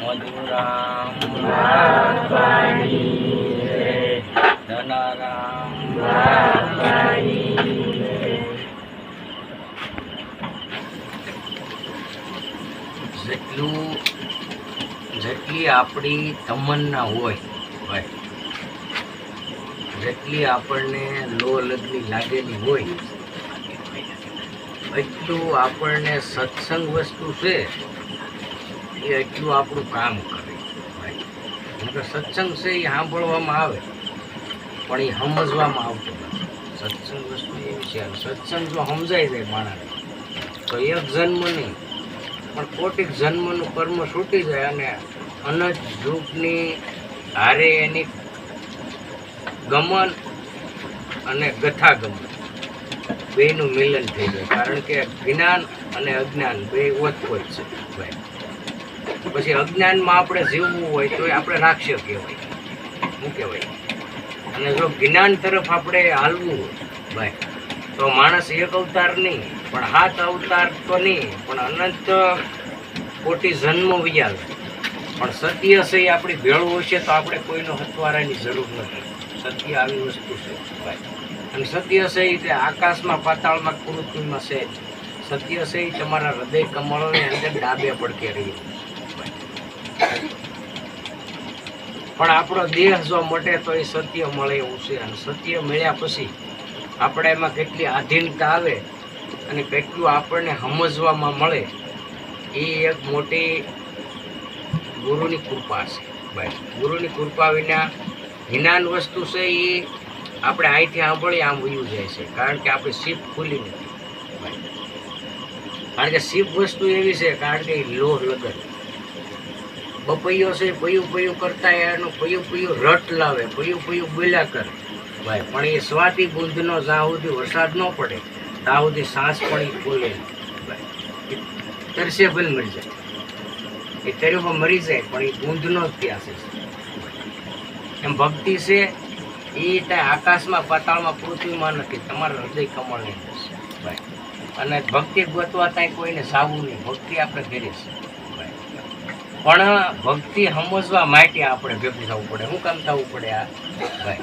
મધુરામ ધનારામ જેટલું જેટલી આપણી તમન્ના હોય ભાઈ જેટલી આપણને લો લગની લાગેલી હોય, એટલું આપણને સત્સંગ વસ્તુ છે. એ એટલું આપણું કામ કરે. ભાઈ નકર સત્સંગ છે એ સાંભળવામાં આવે, પણ એ સમજવામાં આવતું નથી. સત્સંગ વસ્તુ એવી છે સત્સંગ જો સમજાઈ જાય માણસ તો એક જન્મ નહીં, પણ કોટિક જન્મનું કર્મ છૂટી જાય અને અનજ રૂપની હારે એની ગમન અને ગથાગમન બેનું મિલન થઈ જાય. કારણ કે જ્ઞાન અને અજ્ઞાન બે ઓછ છે. ભાઈ પછી અજ્ઞાનમાં આપણે જીવવું હોય તો આપણે રાક્ષસ કહેવાય. શું કહેવાય? અને જો જ્ઞાન તરફ આપણે હાલવું ભાઈ, તો માણસ એક અવતાર નહીં, પણ હાથ અવતાર તો નહીં, પણ અનંત કોટી જન્મ વિચાર પણ સત્ય છે એ આપણી ભેળું હશે તો આપણે કોઈનો હથવારાની જરૂર નથી. સત્ય આવી વસ્તુ છે, ભાઈ. અને સત્ય છે એ આકાશમાં, પાતાળમાં, પૃથ્વીમાં છે સત્ય છે એ તમારા હૃદય કમળોની અંદર ડાબે પડકે રહ્યું. પણ આપણો દેહ જો મટે તો એ સત્ય મળે એવું છે. અને સત્ય મળ્યા પછી આપણે એમાં કેટલી આધીનતા આવે અને કેટલું આપણને સમજવામાં મળે, એ એક મોટી ગુરુની કૃપા છે ભાઈ. ગુરુની કૃપા વિના જ્ઞાન વસ્તુ છે એ આપણે અહીંથી સાંભળી આમ વયું જાય છે. કારણ કે આપણી સીપ ખુલી નથી. કારણ કે સીપ વસ્તુ એવી છે, કારણ કે લોહ લગન. બપૈયો છે, પૈયું પૈયું કરતા એનું પૈયું પૈયું રટ લાવે, પૈયું પૈયું બોલ્યા કરે. ભાઈ, પણ એ સ્વાતિ બુંદનો જ્યાં સુધી વરસાદ ન પડે, ત્યાં સુધી સાસ પણ એ બોલે તરસે ભલે મરી જાય. એ તરીમાં મરી જાય, પણ એ બુંદનો જ ત્યાં છે. એમ ભક્તિ છે, એ ત્યાં આકાશમાં, પાતાળમાં, પૃથ્વીમાં નથી, તમારા હૃદય કમળની નહીં છે. ભાઈ, અને ભક્તિ ગોતવા ત્યાં કોઈને સાવું નહીં. ભક્તિ આપણે કરીએ છે. ભાઈ પણ ભક્તિ સમજવા માટે આપણે ભેગું થવું પડે. શું કામ થવું પડે આ? ભાઈ,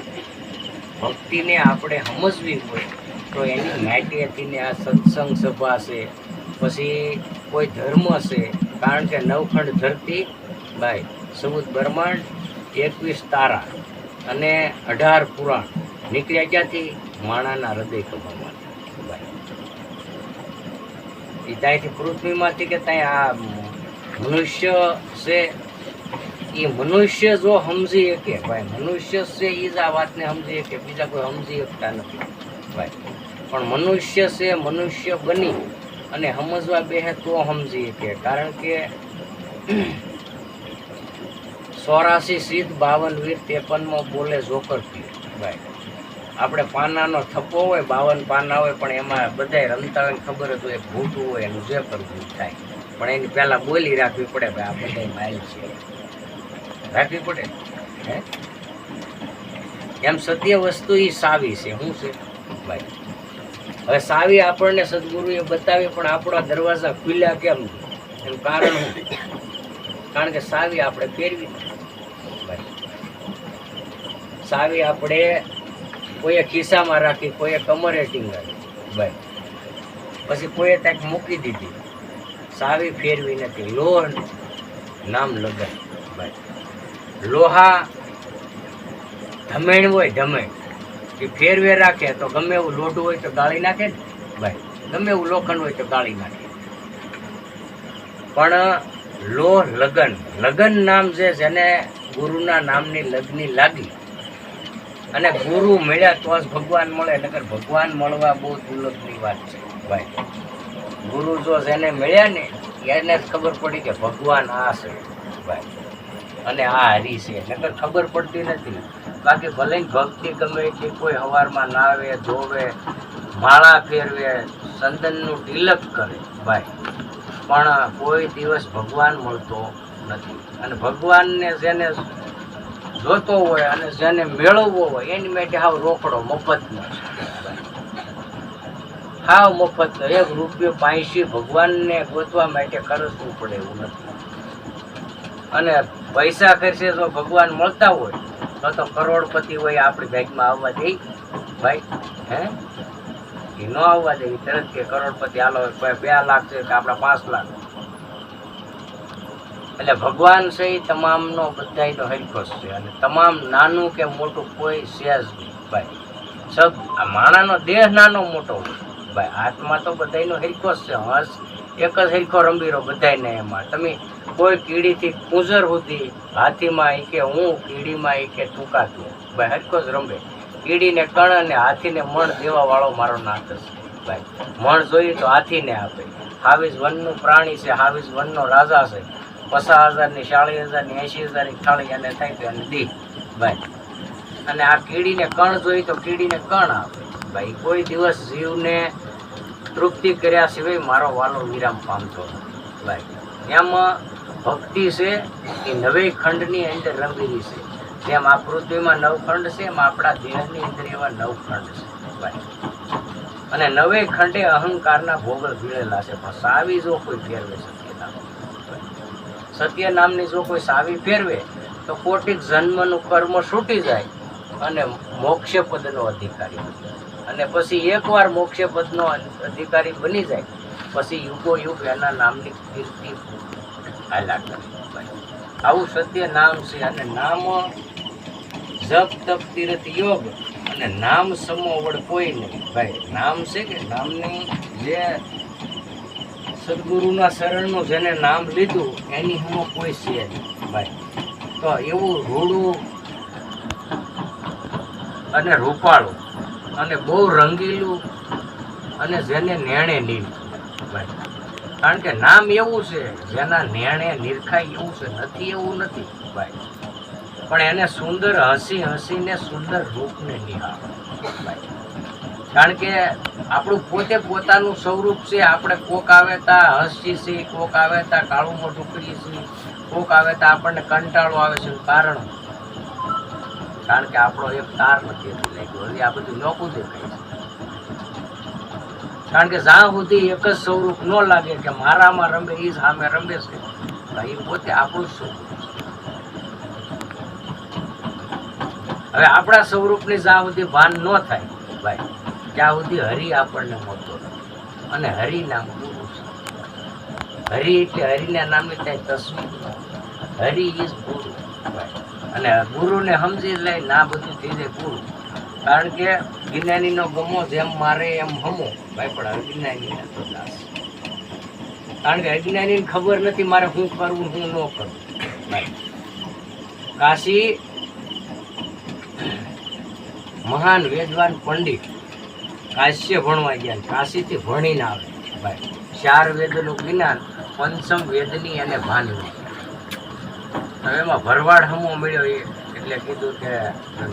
ભક્તિને આપણે સમજવી હોય તો એની માટે થઈને આ સત્સંગ સભા છે, પછી કોઈ ધર્મ છે, કારણ કે નવખંડ ધરતી, ભાઈ સબૂત બ્રહ્માંડ, એકવીસ તારા અને અઢાર પુરાણ નીકળ્યા ક્યાંથી? માણાના હૃદય કમાવા ભાઈ એ ત્યાંથી પૃથ્વીમાંથી કે ત્યાં આ મનુષ્ય છે એ મનુષ્ય જો સમજી શકે, ભાઈ, મનુષ્ય છે એ જ આ વાતને સમજી શકે, બીજા કોઈ સમજી શકતા નથી, ભાઈ. પણ મનુષ્ય છે, મનુષ્ય બની અને સમજવા બેહે તો સમજી શકે, કારણ કે ચોરાસી સીધ બાવન વીર ત્રેપનમાં બોલે જોકર ભાઈ. આપણે પાનાનો થપ્પો હોય, બાવન પાના હોય, પણ એમાં બધાય રમતા હોય ખબર જ હોય, ભૂતું હોય, એનું જે કરવું એ થાય. પણ એની પહેલા બોલી રાખવી પડે ભાઈ, આ બધા માઇલ છે. રાખવી પડે? એમ સત્ય વસ્તુ એ સાવી છે. શું છે? ભાઈ, હવે સાવી આપણને સદગુરુએ બતાવી, પણ આપણા દરવાજા ખુલ્યા કેમ? એનું કારણ શું? કારણ કે સાવી આપણે પહેરવી. સાવી આપણે કોઈએ ખિસ્સામાં રાખી, કોઈએ કમરે ટીંગાવી ભાઈ, પછી કોઈએ ત્યાં મૂકી દીધી. સાવી ફેરવી નથી. લોહ નામ લગન લોહા ધમેણ હોય, ધમેણ. એ ફેરવે રાખે તો ગમે એવું લોઢું હોય તો ગાળી નાખે ને, ભાઈ. ગમે એવું લોખંડ હોય તો ગાળી નાખે. પણ લોહ લગન લગન નામ છે જેને ગુરુના નામની લગ્ની લાગી. અને ગુરુ મળ્યા તો જ ભગવાન મળે નગર ભગવાન મળવા બહુ દુર્લભની વાત છે, ભાઈ. ગુરુ જો જેને મળ્યા ને, એને જ ખબર પડી કે ભગવાન આ છે, ભાઈ. અને આ હરી છે. નકર ખબર પડતી નથી. બાકી ભલે ભક્તિ ગમે એટલી કોઈ હવારમાં નાવે ધોવે, માળા ફેરવે, ચંદનનું તિલક કરે, ભાઈ. પણ કોઈ દિવસ ભગવાન મળતો નથી. અને ભગવાનને જેને જોતો હોય અને જેને મેળવવો હોય, એની માટે હાવ રોકડો, મફતનો છે હાવ મફત એક રૂપિયો પાંચી ભગવાનને ગોતવા માટે ખર્ચવું પડે એવું નથી. અને પૈસા ખર્ચે તો ભગવાન મળતા હોય તો તો કરોડપતિ હોય આપણી બેંકમાં આવવા દે. ભાઈ, હે? એ ન આવવા દે તરત કે કરોડપતિ હાલો બે લાખ છે કે આપણા પાંચ લાખ. એટલે ભગવાન છે એ તમામનો બધાયનો હરખોશ છે. અને તમામ નાનું કે મોટું કોઈ સેજ નહીં, ભાઈ. સબ, આ માણાનો દેહ નાનો મોટો હોય. ભાઈ, હાથમાં તો બધાયનો જ છે, હંસ, એક જ હરખો રંબીરો બધાયને એમાં. તમે કોઈ કીડીથી કુંજર સુધી હાથીમાં એ કે હું, કીડીમાં એ કે ટૂંકા તું? ભાઈ, હરખો જ રમે કીડીને કણ અને હાથીને મણ દેવાવાળો મારો નાથ છે, ભાઈ. મણ જોઈએ તો હાથીને આપે. હાવીસ વનનું પ્રાણી છે, હાવીસ વનનો રાજા છે. પચાસ હજારની, ચાળીસ હજારની, એંશી હજારની થાળી અને થાય તો એને દી, ભાઈ. અને આ કીડીને કણ જોઈ તો કીડીને કણ આપે. ભાઈ, કોઈ દિવસ જીવને તૃપ્તિ કર્યા સિવાય મારો વાલો વિરામ પામતો નથી. એમાં ભક્તિ છે એ નવે ખંડની અંદર રંગેલી છે. જેમ આ પૃથ્વીમાં નવ ખંડ છે, એમ આપણા દેહની અંદર એવા નવ ખંડ છે. અને નવે ખંડે અહંકારના ભોગલ ભીળેલા છે. પણ સાવી જો કોઈ ફેરવે સત્ય નામ સત્ય નામની જો કોઈ સાવી ફેરવે, તો કોટિક જન્મનું કર્મ છૂટી જાય અને મોક્ષ પદનો અધિકારી. અને પછી એકવાર મોક્ષ પદનો અધિકારી બની જાય, પછી યુગો યુગ એના નામની કીર્તિ હાલા કરે. આવું સત્ય નામ છે અને નામ જપ, તપ, તીર્થ, યોગ અને નામ સમો વડ કોઈ નહીં ભાઈ, નામ છે કે નામની જે સદગુરુના શરણનું જેને નામ લીધું, એની હમો કોઈ છે નહીં ભાઈ, તો એવું રૂડું અને રૂપાળું અને બહુ રંગીલું અને જેને નેણે નીર ભાઈ કારણ કે નામ એવું છે, જેના નેણે નિરખાય એવું છે, નથી એવું નથી ભાઈ પણ એને સુંદર હસી હસીને સુંદર રૂપને નિહાળ ભાઈ કારણ કે આપણું પોતે પોતાનું સ્વરૂપ છે, આપણે કોક આવે તા હસી છે, કોક આવે તા કાળું મોઢું કરીએ છીએ, કોક આવે તા આપણને કંટાળો આવે છે, કારણ કારણ કે આપણો એક તાર નથી લાગ્યો. હજી આ બધું ન દેખાય કારણ કે જ્યાં સુધી એક જ સ્વરૂપ ન લાગે કે મારામાં રમે એ સામે રમે છે. એ પોતે આપણું સ્વરૂપ હવે આપણા સ્વરૂપની જ્યાં સુધી ભાન ન થાય, ભાઈ, ત્યાં સુધી હરિ આપણને મળતો અને હરિ નામ ગુરુ હરિ એટલે હરિના નામે ત્યાં તસવીર હરિ ઇઝ ગુરુ, ભાઈ. અને ગુરુને સમજી જ લઈ ના બધું થઈ જાય પૂરું કારણ કે જ્ઞાનીનો ગમો જેમ મારે એમ હમો. ભાઈ પણ અજ્ઞાની તો દાસ કારણ કે અજ્ઞાનીને ખબર નથી મારે શું કરવું, શું ન કરવું. કાશી મહાન વેદવાન પંડિત કાશ્ય ભણવા ગયા કાશીથી ભણીને આવે. ભાઈ ચાર વેદનું જ્ઞાન પંચમ વેદની અને ભાનની હવે એમાં ભરવાડ હમો મળ્યો એ, એટલે કીધું કે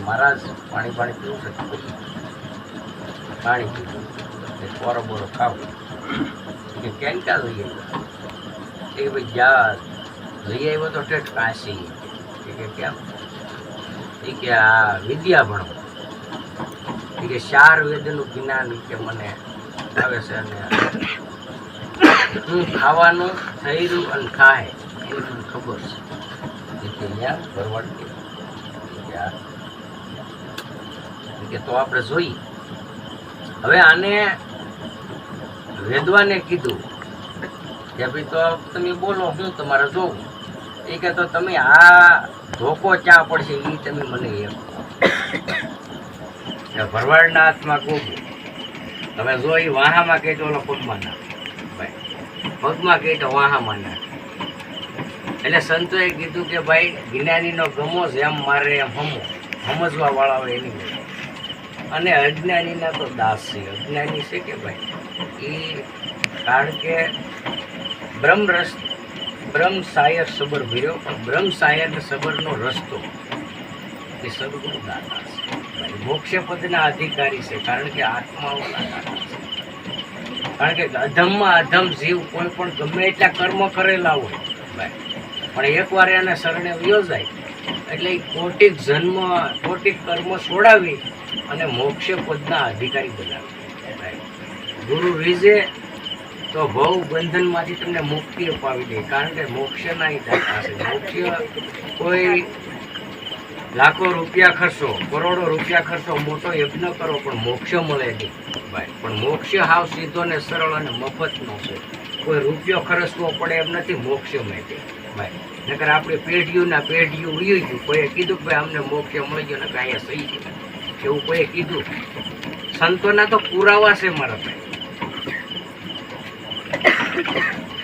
મહારાજ પાણી પાણી પીવું છે. પાણી પીવું. એ બોરો બોરો ખાવું. કે કેમ ક્યાં લઈ આવ્યો? એ ભાઈ, જ્યાં લઈ આવ્યો તો ટેટ કાશી કે કેમ? એ કે આ વિદ્યા ભણો એ કે ચાર વેદનું જ્ઞાન કે મને આવે છે અને હું ખાવાનું થયેલું અને ખાય એ મને ખબર છે. ત્યાં ભરવાડ કે તો આપણે જોઈ હવે આને વેદવાને કીધું. કે ભાઈ તો તમે બોલો, હું તમારે જોઉં એ કે તો તમે આ ધોકો ચા પડશે એ તમે મને એમ. ભરવાડના હાથમાં ગોગું. તમે જો એ વાહામાં કહેજો ઓલો પગમાં ના પગમાં કહેજો વાહામાં નાખ. એટલે સંતોએ કીધું કે ભાઈ, જ્ઞાનીનો ગમો જેમ મારે એમ હમો. સમજવા વાળા હોય એની અને અજ્ઞાનીના તો દાસ છે. અજ્ઞાની છે કે ભાઈ? એ કારણ કે બ્રહ્મરસ બ્રહ્મ સાયર સબર ભર્યો. પણ બ્રહ્મ સાયર સબરનો રસ્તો એ સદગુરુ દાતા છે. ભાઈ, મોક્ષ પદના અધિકારી છે. કારણ કે છે. કારણ કે અધમમાં અધમ જીવ કોઈ પણ ગમે એટલા કર્મ કરેલા હોય, ભાઈ પણ એકવાર એને શરણે વયો એટલે એ કોટિક જન્મ, કોટિક કર્મ છોડાવી અને મોક્ષ પદના અધિકારી બનાવે. ગુરુ રીઝે તો ભવ બંધનમાંથી તમને મુક્તિ અપાવી દે, કારણ કે મોક્ષના ઈ દાતા મોક્ષ કોઈ લાખો રૂપિયા ખર્ચો, કરોડો રૂપિયા ખર્ચો, મોટો યજ્ઞ કરો, પણ મોક્ષ મળે નહીં. ભાઈ, પણ મોક્ષ હાવ સીધો ને સરળ અને મફતનો છે. કોઈ રૂપિયો ખર્ચવો પડે એમ નથી, મોક્ષ માટે ભાઈ. નકર આપણે પેઢીયું ના પેઢીયું ઉયું ગયું કોઈએ કીધું ભાઈ અમને મોક્ષ મળી ગયો ને અહીંયા સહી ગયું એવું કોઈએ કીધું. સંતોના તો પુરાવા છે મારા ભાઈ.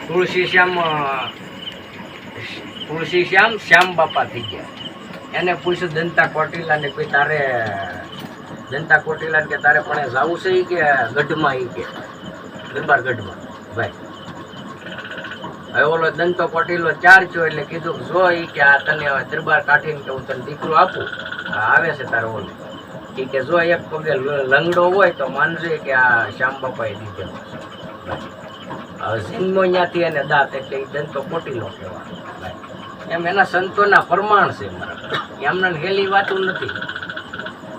તુલસી શ્યામ તુલસી શ્યામ શ્યામ બાપા થઈ ગયા. એને પૂછ્યું, દંતા કોટીલા ને કોઈ તારે, દંતા કોટીલા કે તારે પણ જવું છે કે ગઢમાં એ કે? દરબાર ગઢમાં. ભાઈ હવે ઓલો દંતો કોટીલો ચાર છો એટલે કીધું જો એ કે આ તને હવે દરબાર કાઢીને કે હું તને દીકરો આપું. આવે છે તારો ઓલો. એ કે જો એક પગે લંગડો હોય તો માનજે કે આ શ્યામ બાપાએ દીધેલો હવે જન્મો ત્યાંથી એને દાંત એટલે એ દંતો કોટીલો કહેવાય. એમ એના સંતોના પ્રમાણ છે એમને હેલી વાતું નથી.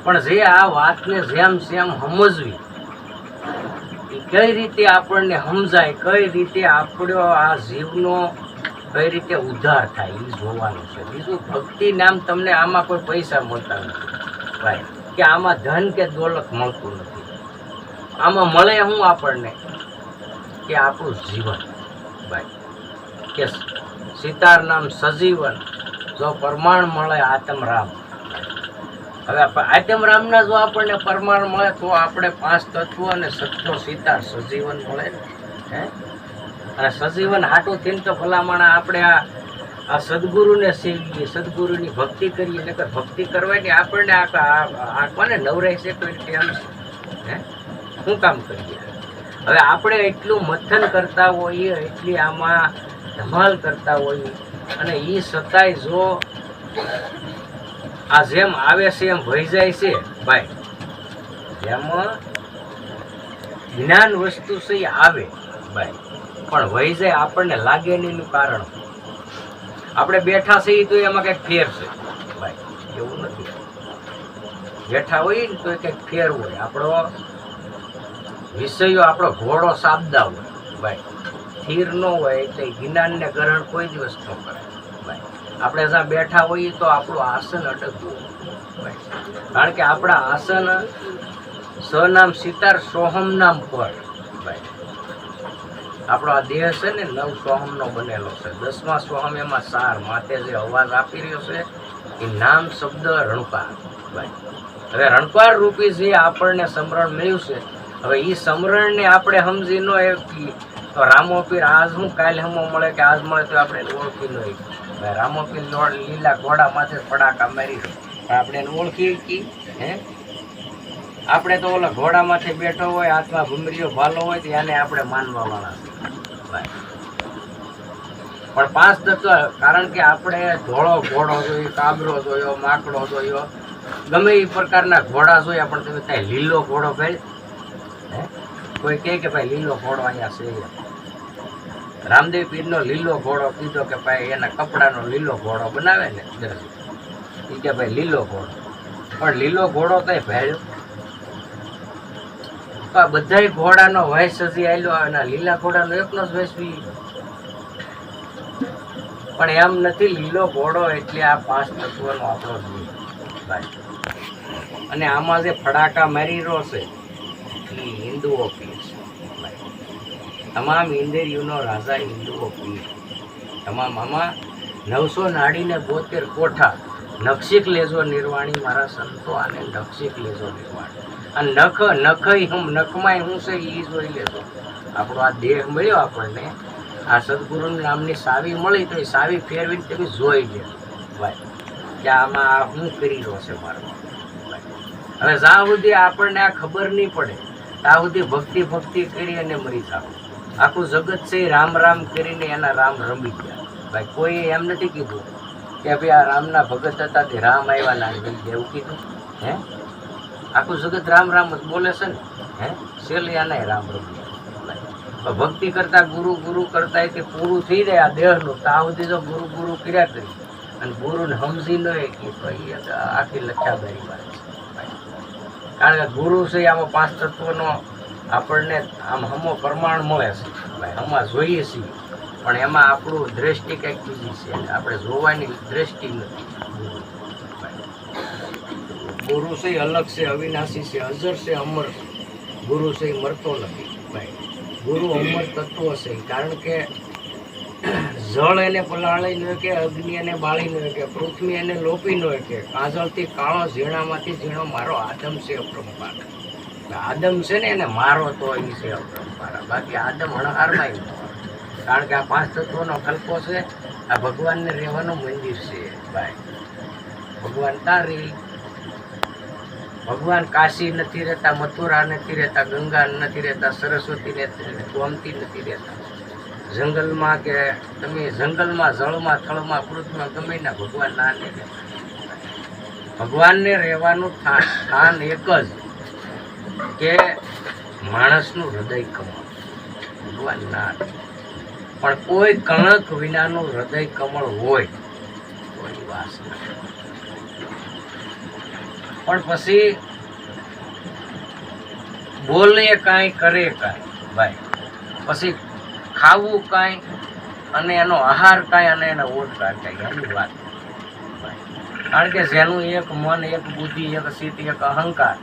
પણ જે આ વાતને જેમ સેમ સમજવી કઈ રીતે આપણને સમજાય, કઈ રીતે આપણો આ જીવનો કઈ રીતે ઉદ્ધાર થાય એ જોવાનું છે. બીજું ભક્તિ નામ તમને આમાં કોઈ પૈસા મળતા નથી ભાઈ. કે આમાં ધન કે દોલત મળતું નથી. આમાં મળે શું આપણને? કે આપણું જીવન ભાઈ. કે સીતાર નામ સજીવન. જો પ્રમાણ મળે આતમ રામ હવે આપ- રામના જો આપણને પરમાણ મળે તો આપણે પાંચ તત્વો અને સત્યો સીતાર સજીવન મળે. હે? અને સજીવન હાટું થઈને તો ભલામણા આપણે આ આ સદગુરુને શીખીએ, સદગુરુની ભક્તિ કરીએ, નકર ભક્તિ કરવાની આપણને આ કોને નવરાય છે તો એટલે એમ હે? શું કામ કરીએ? હવે આપણે એટલું મથન કરતા હોઈએ, એટલી આમાં ધમાલ કરતા હોઈએ અને એ છતાંય જો આ જેમ આવે છે એમ વહી જાય છે, ભાઈ. જેમાં જ્ઞાન વસ્તુ છે એ આવે, ભાઈ. પણ વહી જાય આપણને લાગે નહીં કારણ. આપણે બેઠા છીએ તો એમાં કંઈક ફેર છે, ભાઈ. એવું નથી. બેઠા હોય ને તો કંઈક ફેર હોય. આપણો વિષયો, આપણો ઘોડો સાબદા હોય, ભાઈ. સ્થિર ન હોય એટલે જ્ઞાનને ગ્રહણ કોઈ દિવસ ન કરે. ભાઈ આપણે જ્યાં બેઠા હોઈએ તો આપણું આસન અટકવું કારણ કે આપણા આસન સનામ સિતાર સોહમ નામ પર આપણો આ દેહ છે ને નવ સોહમનો બનેલો છે. દસમા સોહમ એમાં સાર, માથે જે અવાજ આપી રહ્યો છે, એ નામ શબ્દ રણપાર. ભાઈ હવે રણપાર રૂપી જે આપણને સમરણ મળ્યું છે, હવે એ સમરણને આપણે સમજી ન તો રામો પીર આજ હું કાલે હમો મળે કે આજ મળે તો આપણે ઓળખી ન શકીએ. દોડ લીલા ઘોડામાંથી માથે ફડાકા મારી પણ આપણે એને ઓળખી કી હે આપણે તો ઓલા ઘોડામાંથી બેઠો હોય, હાથમાં ભૂમરીઓ ભાલો હોય, તો એને આપણે માનવા વાળા પણ પાંચ તત્વ, કારણ કે આપણે ધોળો ઘોડો જોયો, કાબરો જોયો, માકડો જોયો, ગમે એ પ્રકારના ઘોડા જોયા, પણ તમે ત્યાં લીલો ઘોડો ભાઈ? કોઈ કહે કે ભાઈ લીલો ઘોડો અહીંયા છે. રામદેવ પીરનો લીલો ઘોડો કીધો કે ભાઈ એના કપડાનો લીલો ઘોડો બનાવે ને એ કે ભાઈ લીલો ઘોડો. પણ લીલો ઘોડો કઈ ભેળ્યો આ બધાય ઘોડાનો વયસ હજી આવેલો અને લીલા ઘોડાનો એકનો જ વયસ બી પણ એમ નથી, લીલો ઘોડો એટલે આ પાંચ તત્વનો આપણો જીવ ભાઈ. અને આમાં જે ફડાકા મારી રહ્યો છે એ હિન્દુઓ ભાઈ. તમામ ઇન્દ્રિયોનો રાજા હિન્દુઓ પીર તમામ આમાં નવસો નાડીને બોતેર કોઠા નક્ષિક લેજો નિર્વાણી મારા સંતો આને નક્ષિક લેજો નિર્વાણી. અને નખ નખ હમ નખમાંય હું છે એ જોઈ લેજો. આપણો આ દેહ મળ્યો આપણને, આ સદગુરુ નામની સાવી મળી તો એ સાવી ફેરવીને તમે જોઈ લેજો ભાઈ, કે આમાં આ હું કરી રહ્યો છે મારો? હવે જ્યાં સુધી આપણને આ ખબર નહીં પડે, ત્યાં સુધી ભક્તિ ભક્તિ કરી અને મરી જાવ આખું જગત છે, રામ રામ કરીને એના રામ રમી ગયા. ભાઈ, કોઈએ એમ નથી કીધું કે ભાઈ આ રામના ભગત હતા તે રામ આવ્યા ના એવું કીધું? હે? આખું જગત રામ રામ જ બોલે છે ને? હે? શેલી રામ રમી ભક્તિ કરતા ગુરુ ગુરુ કરતા કે પૂરું થઈ જાય આ દેહનું. ત્યાં સુધી તો ગુરુ ગુરુ કર્યા કરી. અને ગુરુને સમજી ન કે ભાઈ આખી લખ્યાદારી વાત કારણ કે ગુરુ છે આમાં પાંચ તત્વનો આપણને આમ હમો પ્રમાણ મળે છે. ભાઈ, હમણાં જોઈએ છીએ. પણ એમાં આપણું દ્રષ્ટિ કંઈક બીજી છે. આપણે જોવાની દ્રષ્ટિ નથી. ગુરુ છે, અલગ છે, અવિનાશી છે, અજર છે, અમર ગુરુ છે મરતો નથી. ભાઈ, ગુરુ અમર તત્વ છે. કારણ કે જળ એને પલાળી ન કે, અગ્નિ એને બાળી ન કે, પૃથ્વી એને લોપી ન કે, કાજળથી કાળો ઝીણામાંથી ઝીણો મારો આદમ છે અપરંપાર આદમ છે ને એને મારો તો એ છે અપરંપાર બાકી આદમ હણહારમાં ન કારણ કે આ પાંચ તત્વોનો કલ્પો છે, આ ભગવાનને રહેવાનું મંદિર છે, ભાઈ. ભગવાન તારી? ભગવાન કાશી નથી રહેતા, મથુરા નથી રહેતા, ગંગા નથી રહેતા, સરસ્વતી ગોમતી નથી રહેતા. જંગલમાં કે તમે જંગલમાં, જળમાં, થળમાં, પૃથ્વીમાં ગમે ના ભગવાન ના રહેતા. ભગવાનને રહેવાનું સ્થાન એક જ. કે માણસનું હૃદય કમળ. ભગવાન ના. પણ કોઈ કણક વિનાનું હૃદય કમળ હોય, કોઈ વાસ નથી. પણ પછી બોલે કાંઈ કરે કાંઈ, ભાઈ. પછી ખાવું કાંઈ અને એનો આહાર કાંઈ અને એનો ઓટકાર કાંઈ એની વાત. કારણ કે જેનું એક મન, એક બુદ્ધિ, એક ચિત્ત એક અહંકાર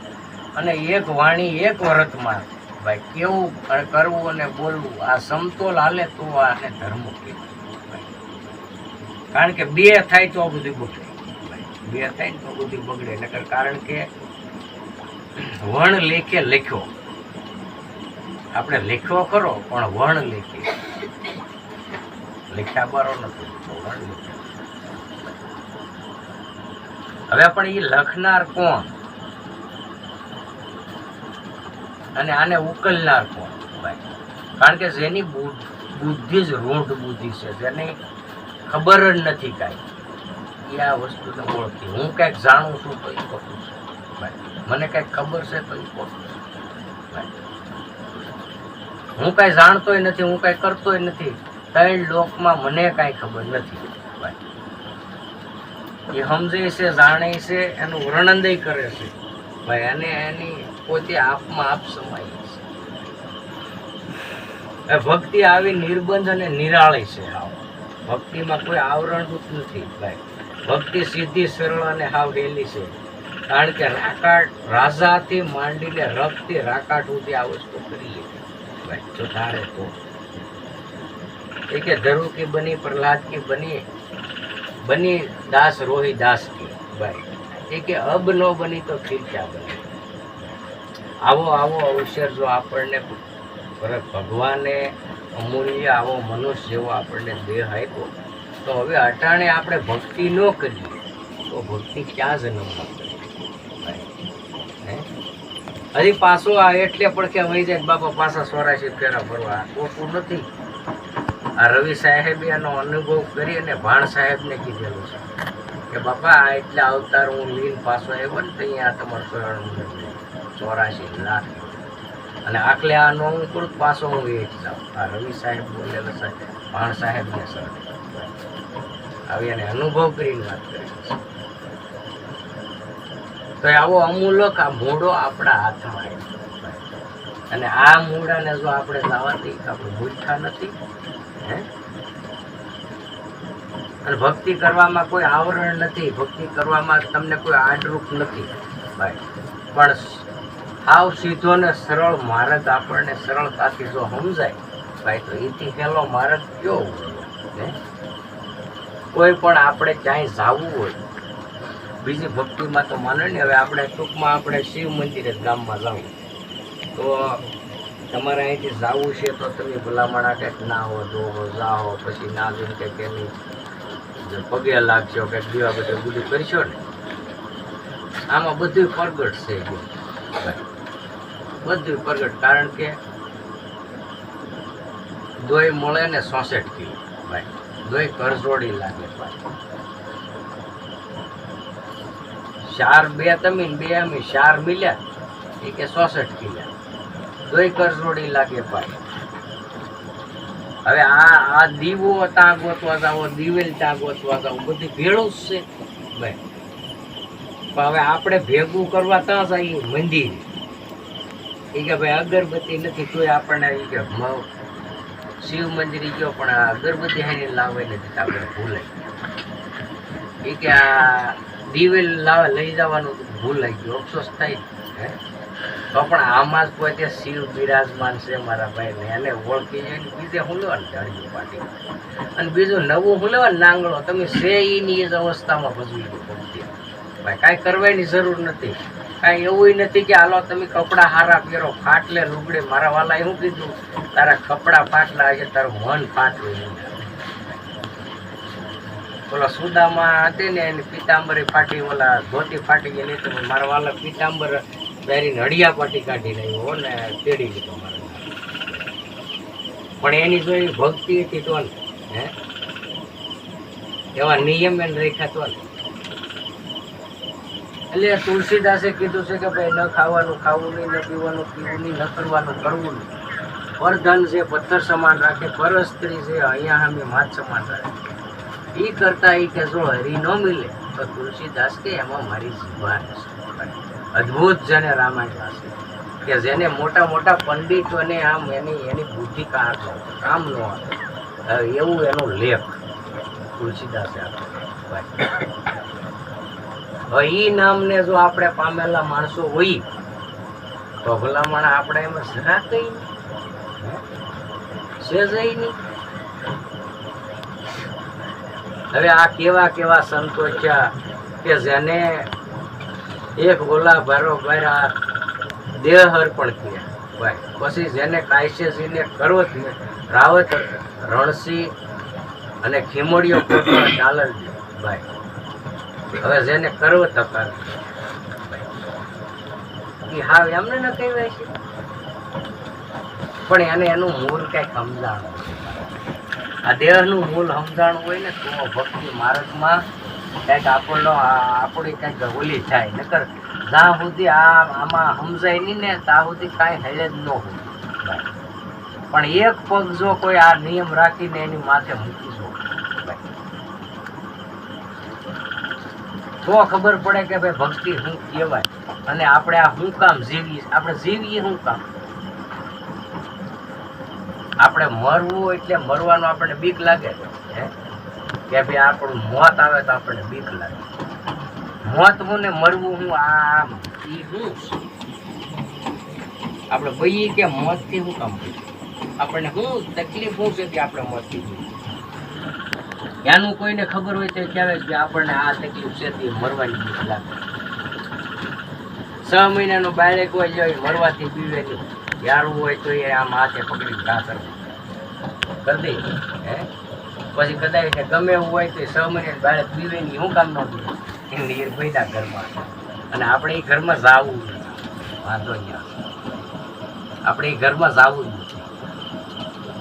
અને એક વાણી એક વર્તમાન. ભાઈ, કેવું કરવું અને બોલવું, આ સમતોલ હાલે તો આને ધર્મ કહેવાય. કારણ કે બે થાય તો બધું બગડે. બે થાય તો બધું બગડે. નકર કારણ કે વણ લેખે લખ્યો. આપણે લખ્યો ખરો, પણ વણ લેખે. લખ્યા બારો નથી વર્ણ વણ લેખે. હવે પણ એ લખનાર કોણ? અને આને ઉકલનાર કોણ? ભાઈ, કારણ કે જેની બુદ્ધિ જ રૂઢ બુદ્ધિ છે, જેની ખબર જ નથી કાંઈ. એ આ વસ્તુને ઓળખી. હું કંઈક જાણું છું તો એ ખોટું છે. મને કંઈક ખબર છે તો એ ખોટું છે. હું કાંઈ જાણતોય નથી, હું કાંઈ કરતોય નથી. ત્રણ લોકમાં મને કાંઈ ખબર નથી. એ સમજે છે, જાણે છે, એનું વર્ણન કરે છે. ભાઈ, અને એની પોતે આપમાં આપ સમાય છે. ભક્તિ આવી નિર્બંધ અને નિરાળી છે ભક્તિમાં કોઈ આવરણરૂપ નથી ભાઈ. ભક્તિ સીધી, સરળ અને હાવ હેલી છે. કારણ કે રાકાટ, રાજાથી માંડીને રખથી રાકાટ સુધી આ વસ્તુ કરીએ. ભાઈ, જો તારે તો. એ કે ધરુ કી બની, પ્રહલાદ કી બની બની દાસ રોહી દાસ કી. ભાઈ, એ કે અબ નો બની તો ફિર ક્યાં બની? આવો આવો અવસર જો આપણને ભગવાને અમૂલ્ય આવો મનુષ્ય જેવો આપણને દેહ આપ્યો, તો હવે અટાણે આપણે ભક્તિ ન કરીએ, તો ભક્તિ ક્યાં જ હે? હજી પાછો આ એટલે પડખે વહી જાય બાપા પાછા સોરાશી ફેરા ફરવા. ખોટું નથી. આ રવિ સાહેબે એનો અનુભવ કરી અને ભાણ સાહેબને કીધેલું છે કે બાપા, આ એટલે અવતાર હું લીન પાછો આવ્યો ને તો અહીંયા તમારું કરણ ચોરાશી લાખ. અને આખલે આ નો પાસો હું વેચ જાઉં આ રવિ સાહેબ બોલેલા સાહેબ, ભાણ સાહેબને સર. આવી એને અનુભવ કરીને વાત કરી તો આવો અમૂલક આ મૂળો આપણા હાથમાં આવ્યો અને આ મૂળાને જો આપણે લાવવાથી આપણે મૂર્ખા નથી. હે? અને ભક્તિ કરવામાં કોઈ આવરણ નથી. ભક્તિ કરવામાં તમને કોઈ આડરૂપ નથી. ભાઈ, પણ સાવ સીધો ને સરળ માર્ગ આપણને સરળતાથી જો સમજાય, ભાઈ, તો એથી પહેલો માર્ગ કયો કોઈ પણ આપણે ક્યાંય જાવું હોય, બીજી ભક્તિમાં તો માનો ને, હવે આપણે ટૂંકમાં આપણે શિવ મંદિરે ગામમાં જવું તો તમારે અહીંથી જવું છે તો તમે ભલામણા કંઈક ના હો ધોવો, જાઓ, પછી ના જોઈને કંઈક એની પગે લાગશો, કંઈક દીવા બધું બધું કરશો ને? આમાં બધું પરગટ છે જો. બધું પ્રગટ. કારણ કે દોય મળે ને સોસઠ કિલો ભાઈ. દોય કરજોડી લાગે ચાર બે તમે બે અમે ચાર મિલ્યા. એ કે સોસઠ કિલા દોય કરજોડી લાગે ભાઈ. હવે આ આ દીવો ત્યાં ગોતવા જાવો, દિવેલ ત્યાં ગોતવા જાવ, બધી ભેળું જ છે. ભાઈ. હવે આપણે ભેગું કરવા ત્યાં જઈએ મંદિર. એ કે ભાઈ અગરબત્તી નથી, તોય આપણને એ કે શિવ મંદિર ગયો, પણ આ અગરબત્તી હારી લાવે નથી આપણે ભૂલે એ કે આ દિવેલ લાવે, લઈ જવાનું ભૂલાઈ ગયો, અફસોસ થાય. તો પણ આમાં જ કોઈ તે શિવ બિરાજમાન છે મારા ભાઈ ને એને ઓળખી જઈને બીજે હું લેવાનું પાટી અને બીજું નવું હું લેવાનું નાંગળો, તમે ઈની જ અવસ્થામાં ભજવી ગયો ભાઈ કાંઈ કરવાની જરૂર નથી. કાંઈ એવું નથી કે હાલો તમે કપડાં હારા પહેરો ફાટલે લુગડે. મારા વાલા એવું કીધું? તારા કપડાં ફાટલા છે તારું મન ફાટલું ઓલા સુદામાં હતી ને એની પીતાંબરી ફાટી ઓલા ધોતી ફાટી ગઈ તો મારા વાલા પીતાંબર પહેરીને હળિયા પાટી કાઢી રહ્યો ને તેડી લીધો મારા પણ એની જો ભક્તિ હતી તો ને, હે? એવા નિયમ એને રાખ્યા તો ને. એટલે તુલસીદાસે કીધું છે કે ભાઈ, ન ખાવાનું, ખાવું નહીં, ન પીવાનું, પીવું નહીં, ન કરવાનું, કરવું નહીં. પરધન છે, પથ્થર સમાન રાખે, પરસ્ત્રી છે, અહીંયા સામે માત સમાન રાખે. એ કરતા એ કે જો હરી ન મિલે, તો તુલસીદાસ કે એમાં મારી જીવાન છે. અદ્ભુત જેને રામાયણ હશે કે જેને મોટા મોટા પંડિતોને આમ એની એની બુદ્ધિ કાં કામ ન આવે એવું એનો લેખ તુલસીદાસે આપ્યો. ઈ નામને જો આપણે પામેલા માણસો હોય, તો ભલામણ આપણે એમાં જરા કઈ સેજઈ નહીં. હવે આ કેવા કેવા સંતો છે કે જેને એક ઓલા ભારો આ દેહ અર્પણ કર્યા ભાઈ, પછી જેને કાયસેજીને કરવત રાવત રણસી અને ખીમોડીઓ ચાલન ભાઈ હવે જેને કરવો અકાર એ હાવ એમને ન કહેવાય છે. પણ એને એનું મૂળ કઈ સમજાણું આ દેહનું મૂળ સમજાણું હોય ને, તો ભક્તિ માર્ગમાં કંઈક આપણનો આપણી કંઈક ઓલી થાય નકર જ્યાં સુધી આ, આમાં સમજાય નહીં ને, ત્યાં સુધી કાંઈ હેલે જ ન હોય. પણ એક પગ જો કોઈ આ નિયમ રાખીને એની માથે મૂકી દો. તો ખબર પડે કે ભાઈ ભક્તિ શું કહેવાય. અને આપણે આ શું કામ જીવીએ આપણે જીવીએ શું કામ? આપણે મરવું એટલે મરવાનું આપણને બીક લાગે. કે ભાઈ આપણું મોત આવે તો આપણને બીક લાગે. મોત હું ને મરવું હું આમ એ શું આપણે ભાઈ કે મોતથી શું કામ આપણને શું તકલીફ શું છે કે આપણે મોતથી જોઈએ? એનું કોઈને ખબર હોય તો કહેવાય કે આપણને આ તકલીફ છે તે મરવાની બીક લાગે. છ મહિનાનું બાળક હોય જો મરવાથી પીવે નહીં. યારું હોય તો એ આમ હાથે પકડી ઘા કરવું. કરી દે. હે? પછી કદાચ ગમે એવું હોય તો છ મહિને બાળક પીવે નહીં. હું કામ ન પીવે? એની એ પૈદા ઘરમાં. અને આપણે એ ઘરમાં જાવું વાંધો નહીં આપણે એ ઘરમાં જાવું જ નથી.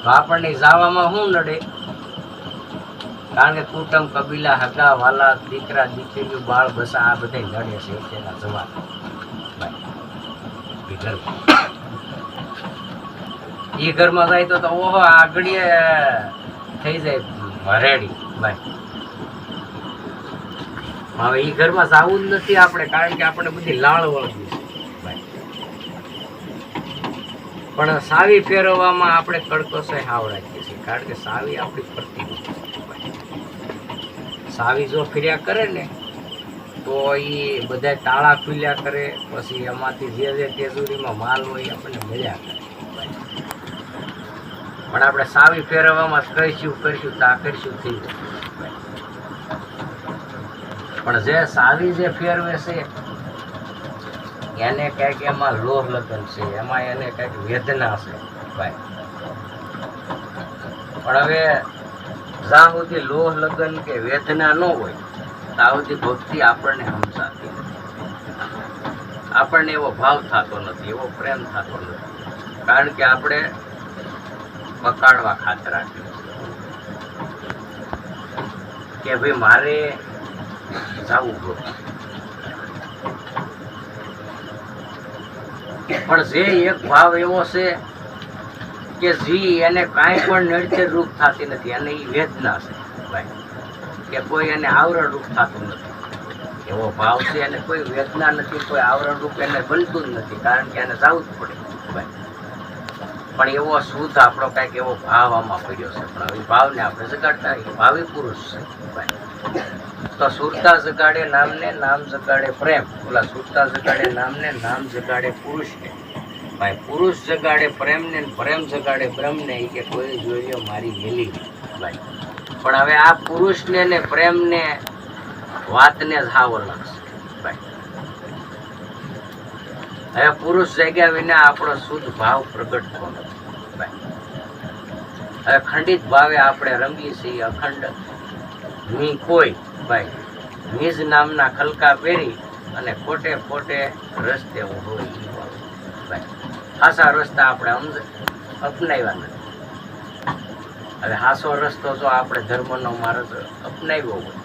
તો આપણને જાવામાં શું નડે? કારણ કે કુટુંબ, કબીલા, હગા, વાલા, દીકરા, દીકરીઓ, બાળ, બસા, આ બધા લડે છે તેના જવાબ એ ઘરમાં જાય તો ઓહો, આગળીએ થઈ જાય ભરેડી ભાઈ. હવે એ ઘરમાં જવું જ નથી આપણે, કારણ કે આપણે બધી લાળ વળગી પણ સાવી ફેરવવામાં આપણે કડકસો હાવ રાખીએ છીએ, કારણ કે સાવી આપણી ફરતી નથી. સાવી જો ફર્યા કરે ને, તો એ બધા તાળા ખુલ્યા કરે, પછી એમાંથી જે જે તેજુરીમાં માલ હોય આપણને મળ્યા કરે. પણ આપણે સાવી ફેરવવામાં કરીશું કરીશું, તો કરીશું, થઈ પણ જે સાવી જે ફેરવે છે, એને કંઈક એમાં લોહ લગન છે, એમાં એને કંઈક વેદના છે, ભાઈ. પણ હવે જ્યાં લોહ લગન કે વેદના ન હોય, ત્યાં સુધી ભક્તિ આપણને સમજાતી આપણને એવો ભાવ થતો નથી, એવો પ્રેમ થતો નથી. કારણ કે આપણે પકાડવા ખાતર કે ભાઈ, મારે જવું ગોતું પણ જે એક ભાવ એવો છે કે જી, એને કાંઈ પણ નડતર રૂપ થતી નથી. અને એ વેદના છે, ભાઈ. કે કોઈ એને આવરણ રૂપ થતું નથી. એવો ભાવ છે, એને કોઈ વેદના નથી, કોઈ આવરણ રૂપ એને બનતું જ નથી, કારણ કે એને જવું જ પડે, ભાઈ. પણ એવો શુદ્ધ આપણો કાંઈક એવો ભાવ આમાં પડ્યો છે. પણ હવે ભાવને આપણે જગાડતા એ ભાવી પુરુષ છે, ભાઈ. તો સુરતા જગાડે નામને, નામ જગાડે પ્રેમ. ઓલા સુરતા જગાડે નામને, નામ જગાડે પુરુષને. ભાઈ, પુરુષ જગાડે પ્રેમને પ્રેમ જગાડે બ્રહ્મને કે કોઈ જોઈ મારી મેલી ભાઈ. પણ હવે આ પુરુષને ને પ્રેમને વાતને જ હાવ અલગ ભાઈ. હવે પુરુષ જગ્યા વિના આપણો શુદ્ધ ભાવ પ્રગટતો નથી ભાઈ. હવે ખંડિત ભાવે આપણે રમીએ છીએ, અખંડ મી કોઈ ભાઈ. નિજ નામના ખલકા પહેરી અને ખોટે ખોટે રસ્તે ઈ ભાઈ. હાસા રસ્તા આપણે અપનાવ્યા નથી. હવે હાસો રસ્તો જો આપણે ધર્મનો માર્ગ અપનાવ્યો હોય,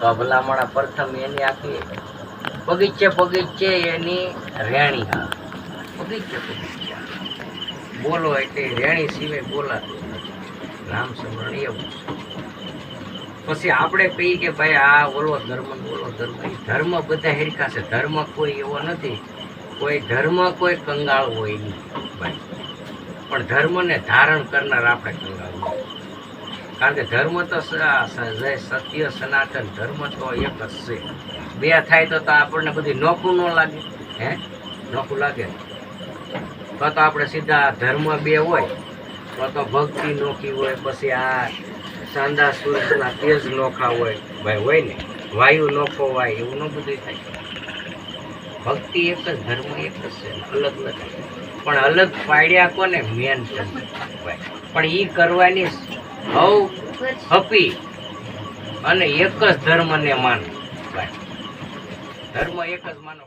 તો ભલામણા પ્રથમ એની આખી બગીચે બગીચે એની રેણી હા. બગીચે બગીચે. બોલો એટલે રેણી સિવાય બોલાતું નથી. નામ સમરણ એવું પછી આપણે કહીએ કે ભાઈ આ ઓલો ધર્મ બોલો ધર્મ ધર્મ બધા હેરખા છે. ધર્મ કોઈ એવો નથી. કોઈ ધર્મ, કોઈ કંગાળ હોય નહીં. ભાઈ પણ ધર્મને ધારણ કરનાર આપણે કંગાળ હોય. કારણ કે ધર્મ તો સત્ય, સનાતન ધર્મ તો એક જ છે. બે થાય તો આપણને બધી નોખું ન લાગે. હે? નોખું લાગે? તો તો આપણે સીધા ધર્મ બે હોય. તો તો ભક્તિ નોખી હોય, પછી આ સાંદા સૂરજના તેજ નોખા હોય. ભાઈ, હોય ને? વાયુ નોખો હોય, એવું ન બધું થાય. ભક્તિ એક જ, ધર્મ એક જ છે, અલગ નથી. પણ અલગ પાડ્યા કોને? મેન પણ એ કરવાની હવ હપી અને એક જ ધર્મને માન. ધર્મ એક જ માનો.